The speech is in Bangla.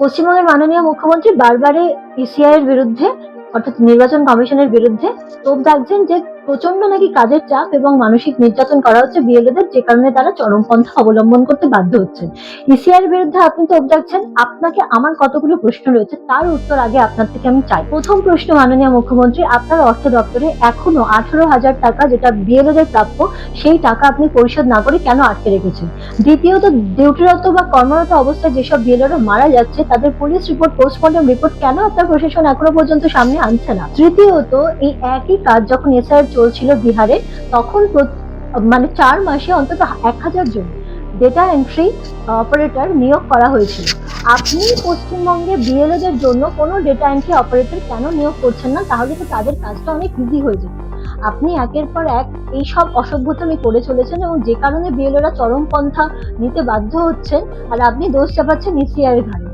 পশ্চিমবঙ্গের মাননীয় মুখ্যমন্ত্রী বারবারে ইসিআই এর বিরুদ্ধে অর্থাৎ নির্বাচন কমিশনের বিরুদ্ধে তোপ দাগছেন যে প্রচণ্ড নাকি কাজের চাপ এবং মানসিক নির্যাতন করা হচ্ছে বিএলএদের যে কারণে তারা চরমপন্থা অবলম্বন করতে বাধ্য হচ্ছেন ইসিআই এর বিরুদ্ধে আপনি তোপ দাগছেন আপনাকে আমার কতগুলো প্রশ্ন রয়েছে তার উত্তর আগে আপনার থেকে আমি চাই। প্রথম প্রশ্ন, মাননীয় মুখ্যমন্ত্রী, আপনার অর্থ দপ্তরে এখনও আঠারো হাজার টাকা যেটা বিএলএদের প্রাপ্য, সেই টাকা আপনি পরিশোধ না করে কেন আটকে রেখেছেন? দ্বিতীয়ত, ডিউটিরত বা কর্মরত অবস্থায় যেসব বিএলআরও মারা যাচ্ছে, তাদের পুলিশ রিপোর্ট, পোস্টমর্টম রিপোর্ট কেন আপনার প্রশাসন এখনও পর্যন্ত সামনে আনছে না? তৃতীয়ত, এই একই কাজ যখন এসআইআর চলছিল বিহারে, তখন মানে চার মাসে অন্তত এক হাজার জন ডেটা এন্ট্রি অপারেটর নিয়োগ করা হয়েছিল। আপনি পশ্চিমবঙ্গে বিএলওদের জন্য কোনো ডেটা এন্ট্রি অপারেটর কেন নিয়োগ করছেন না? তাহলে তো তাদের কাজটা অনেক ইজি হয়ে যেত। আপনি একের পর এক এই সব অসভ্যতামি করে চলেছেন এবং যে কারণে বিএলওরা চরমপন্থা নিতে বাধ্য হচ্ছেন, আর আপনি দোষ চাপাচ্ছেন ইসিআই ঘাড়ে।